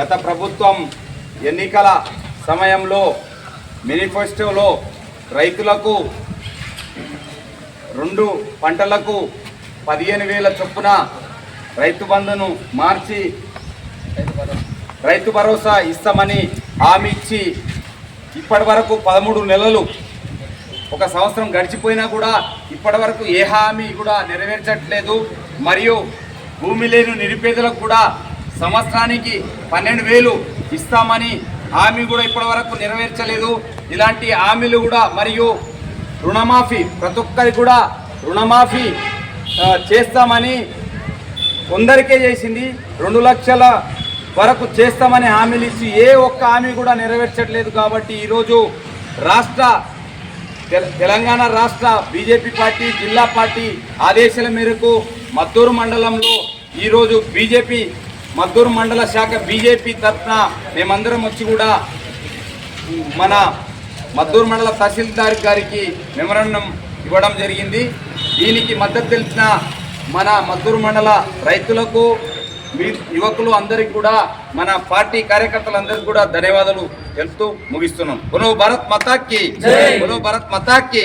గత ప్రభుత్వం ఎన్నికల సమయంలో మేనిఫెస్టోలో రైతులకు రెండు పంటలకు పదిహేను వేల చొప్పున రైతు బంధును మార్చి రైతు భరోసా ఇస్తామని హామీ ఇచ్చి ఇప్పటి వరకు పదమూడు నెలలు ఒక సంవత్సరం గడిచిపోయినా కూడా ఇప్పటి వరకు ఏ హామీ కూడా నెరవేర్చట్లేదు. మరియు భూమి లేని నిరుపేదలకు కూడా సంవత్సరానికి పన్నెండు వేలు ఇస్తామని హామీ కూడా ఇప్పటివరకు నెరవేర్చలేదు. ఇలాంటి హామీలు కూడా మరియు రుణమాఫీ ప్రతి ఒక్కరికి కూడా రుణమాఫీ చేస్తామని కొందరికే చేసింది. రెండు లక్షల వరకు చేస్తామని హామీలు ఇచ్చి ఏ ఒక్క హామీ కూడా నెరవేర్చట్లేదు కాబట్టి ఈరోజు రాష్ట్ర తెల- తెలంగాణ రాష్ట్ర బీజేపీ పార్టీ జిల్లా పార్టీ ఆదేశాల మేరకు మద్దూరు మండలంలో ఈరోజు బీజేపీ మద్దూరు మండల శాఖ బీజేపీ తరఫున మేమందరం వచ్చి కూడా మన మద్దూరు మండల తహసీల్దార్ గారికి మెమరాండం ఇవ్వడం జరిగింది. దీనికి మద్దతు తెలిపిన మన మద్దూరు మండల రైతులకు మీ యువకులు అందరికీ కూడా మన పార్టీ కార్యకర్తలందరికీ కూడా ధన్యవాదాలు తెలుపుతూ ముగిస్తున్నాం. బలో భారత్ మతాకి బలో భారత్ మతాకి.